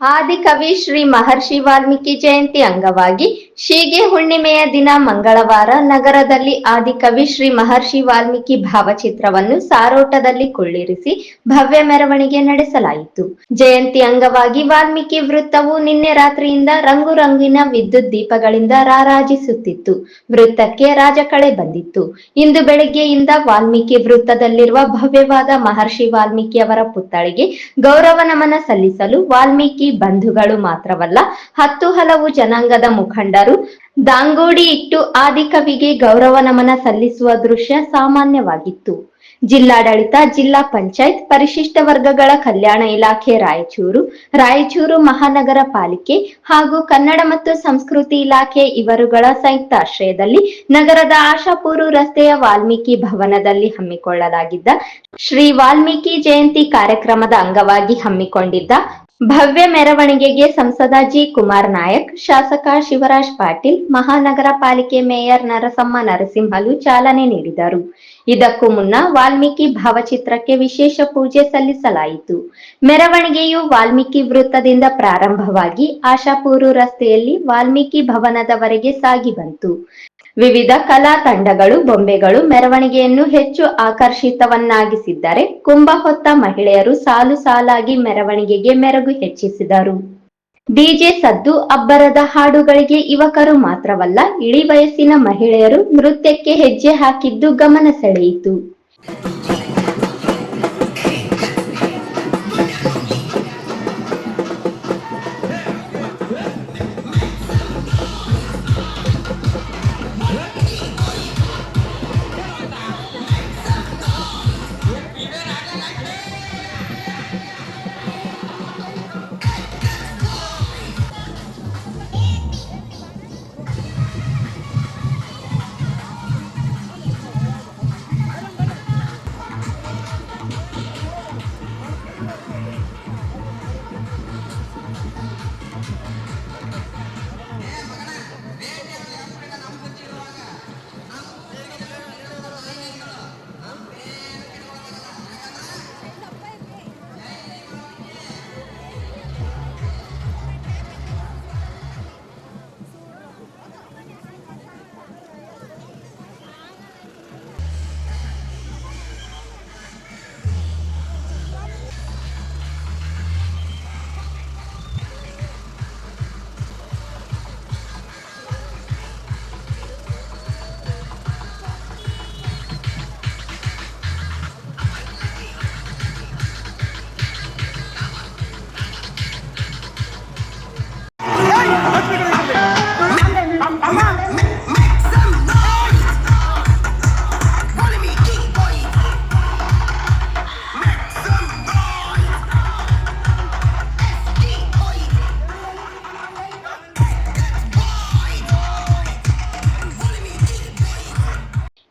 ಆದಿಕವಿ ಶ್ರೀ ಮಹರ್ಷಿ ವಾಲ್ಮೀಕಿ ಜಯಂತಿ ಅಂಗವಾಗಿ ಶೀಗೆ ಹುಣ್ಣಿಮೆಯ ದಿನ ಮಂಗಳವಾರ ನಗರದಲ್ಲಿ ಆದಿಕವಿ ಶ್ರೀ ಮಹರ್ಷಿ ವಾಲ್ಮೀಕಿ ಭಾವಚಿತ್ರವನ್ನು ಸಾರೋಟದಲ್ಲಿ ಕುಳ್ಳಿರಿಸಿ ಭವ್ಯ ಮೆರವಣಿಗೆ ನಡೆಸಲಾಯಿತು. ಜಯಂತಿ ಅಂಗವಾಗಿ ವಾಲ್ಮೀಕಿ ವೃತ್ತವು ನಿನ್ನೆ ರಾತ್ರಿಯಿಂದ ರಂಗು ರಂಗಿನ ವಿದ್ಯುತ್ ದೀಪಗಳಿಂದ ರಾರಾಜಿಸುತ್ತಿತ್ತು. ವೃತ್ತಕ್ಕೆ ರಾಜಕಳೆ ಬಂದಿತ್ತು. ಇಂದು ಬೆಳಗ್ಗೆಯಿಂದ ವಾಲ್ಮೀಕಿ ವೃತ್ತದಲ್ಲಿರುವ ಭವ್ಯವಾದ ಮಹರ್ಷಿ ವಾಲ್ಮೀಕಿ ಅವರ ಪುತ್ಥಳಿಗೆ ಗೌರವ ನಮನ ಸಲ್ಲಿಸಲು ವಾಲ್ಮೀಕಿ ಬಂಧುಗಳು ಮಾತ್ರವಲ್ಲ, ಹತ್ತು ಹಲವು ಜನಾಂಗದ ಮುಖಂಡರು ದಾಂಗೋಡಿ ಇಟ್ಟು ಆದಿಕವಿಗೆ ಗೌರವ ನಮನ ಸಲ್ಲಿಸುವ ದೃಶ್ಯ ಸಾಮಾನ್ಯವಾಗಿತ್ತು. ಜಿಲ್ಲಾಡಳಿತ, ಜಿಲ್ಲಾ ಪಂಚಾಯತ್, ಪರಿಶಿಷ್ಟ ವರ್ಗಗಳ ಕಲ್ಯಾಣ ಇಲಾಖೆ ರಾಯಚೂರು ರಾಯಚೂರು ಮಹಾನಗರ ಪಾಲಿಕೆ ಹಾಗೂ ಕನ್ನಡ ಮತ್ತು ಸಂಸ್ಕೃತಿ ಇಲಾಖೆ ಇವರುಗಳ ಸಂಯುಕ್ತಾಶ್ರಯದಲ್ಲಿ ನಗರದ ಆಶಾಪೂರು ರಸ್ತೆಯ ವಾಲ್ಮೀಕಿ ಭವನದಲ್ಲಿ ಹಮ್ಮಿಕೊಳ್ಳಲಾಗಿದ್ದ ಶ್ರೀ ವಾಲ್ಮೀಕಿ ಜಯಂತಿ ಕಾರ್ಯಕ್ರಮದ ಅಂಗವಾಗಿ ಹಮ್ಮಿಕೊಂಡಿದ್ದ ಭವ್ಯ ಮೆರವಣಿಗೆಗೆ ಸಂಸದ ಜಿ ಕುಮಾರ್ ನಾಯಕ್, ಶಾಸಕ ಶಿವರಾಜ್ ಪಾಟೀಲ್, ಮಹಾನಗರ ಪಾಲಿಕೆ ಮೇಯರ್ ನರಸಮ್ಮ ನರಸಿಂಹಲು ಚಾಲನೆ ನೀಡಿದರು. ಇದಕ್ಕೂ ಮುನ್ನ ವಾಲ್ಮೀಕಿ ಭಾವಚಿತ್ರಕ್ಕೆ ವಿಶೇಷ ಪೂಜೆ ಸಲ್ಲಿಸಲಾಯಿತು. ಮೆರವಣಿಗೆಯು ವಾಲ್ಮೀಕಿ ವೃತ್ತದಿಂದ ಪ್ರಾರಂಭವಾಗಿ ಆಶಾಪೂರು ರಸ್ತೆಯಲ್ಲಿ ವಾಲ್ಮೀಕಿ ಭವನದವರೆಗೆ ಸಾಗಿ ಬಂತು. ವಿವಿಧ ಕಲಾ ತಂಡಗಳು, ಬೊಂಬೆಗಳು ಮೆರವಣಿಗೆಯನ್ನು ಹೆಚ್ಚು ಆಕರ್ಷಿತವನ್ನಾಗಿಸಿದ್ದರೆ ಕುಂಭ ಹೊತ್ತ ಮಹಿಳೆಯರು ಸಾಲು ಸಾಲಾಗಿ ಮೆರವಣಿಗೆಗೆ ಮೆರಗು ಹೆಚ್ಚಿಸಿದರು. ಡಿಜೆ ಸದ್ದು ಅಬ್ಬರದ ಹಾಡುಗಳಿಗೆ ಯುವಕರು ಮಾತ್ರವಲ್ಲ, ಇಳಿ ವಯಸ್ಸಿನ ಮಹಿಳೆಯರು ನೃತ್ಯಕ್ಕೆ ಹೆಜ್ಜೆ ಹಾಕಿದ್ದು ಗಮನ ಸೆಳೆಯಿತು.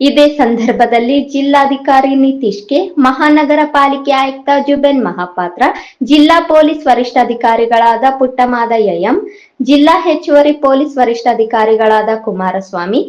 ಇದೇ ಸಂದರ್ಭದಲ್ಲಿ ಜಿಲ್ಲಾಧಿಕಾರಿ ನಿತೀಶ್ಗೆ ಮಹಾನಗರ ಪಾಲಿಕೆ ಆಯುಕ್ತ ಜುಬೆನ್ ಮಹಾಪಾತ್ರ, ಜಿಲ್ಲಾ ಪೊಲೀಸ್ ವರಿಷ್ಠಾಧಿಕಾರಿಗಳಾದ ಪುಟ್ಟಮಾದಯ್ಯ ಎಂ, ಜಿಲ್ಲಾ ಹೆಚ್ಚುವರಿ ಪೊಲೀಸ್ ವರಿಷ್ಠಾಧಿಕಾರಿಗಳಾದ ಕುಮಾರಸ್ವಾಮಿ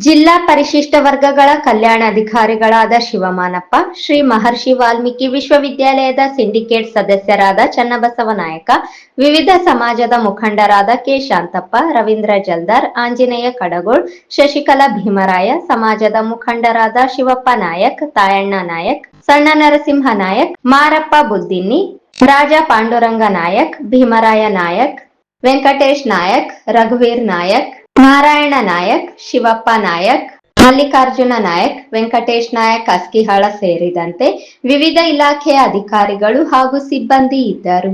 ಜಿಲ್ಲಾ ಪರಿಶಿಷ್ಟ ವರ್ಗಗಳ ಕಲ್ಯಾಣಾಧಿಕಾರಿಗಳಾದ ಶಿವಮಾನಪ್ಪ, ಶ್ರೀ ಮಹರ್ಷಿ ವಾಲ್ಮೀಕಿ ವಿಶ್ವವಿದ್ಯಾಲಯದ ಸಿಂಡಿಕೇಟ್ ಸದಸ್ಯರಾದ ಚನ್ನಬಸವ ನಾಯಕ, ವಿವಿಧ ಸಮಾಜದ ಮುಖಂಡರಾದ ಕೆ ಶಾಂತಪ್ಪ, ರವೀಂದ್ರ ಜಲ್ದಾರ್, ಆಂಜನೇಯ ಕಡಗೋಳ್, ಶಶಿಕಲಾ ಭೀಮರಾಯ, ಸಮಾಜದ ಮುಖಂಡರಾದ ಶಿವಪ್ಪ ನಾಯಕ್, ತಾಯಣ್ಣ ನಾಯಕ್, ಸಣ್ಣ ನರಸಿಂಹ ನಾಯಕ್, ಮಾರಪ್ಪ ಬುದ್ದಿನ್ನಿ, ರಾಜ ಪಾಂಡುರಂಗ ನಾಯಕ್, ಭೀಮರಾಯ ನಾಯಕ್, ವೆಂಕಟೇಶ್ ನಾಯಕ್, ರಘುವೀರ್ ನಾಯಕ್ ನಾರಾಯಣ ನಾಯಕ್, ಶಿವಪ್ಪ ನಾಯಕ್, ಮಲ್ಲಿಕಾರ್ಜುನ ನಾಯಕ್, ವೆಂಕಟೇಶ್ ನಾಯಕ್, ಅಸ್ಕಿಹಾಳ ಸೇರಿದಂತೆ ವಿವಿಧ ಇಲಾಖೆಯ ಅಧಿಕಾರಿಗಳು ಹಾಗೂ ಸಿಬ್ಬಂದಿ ಇದ್ದರು.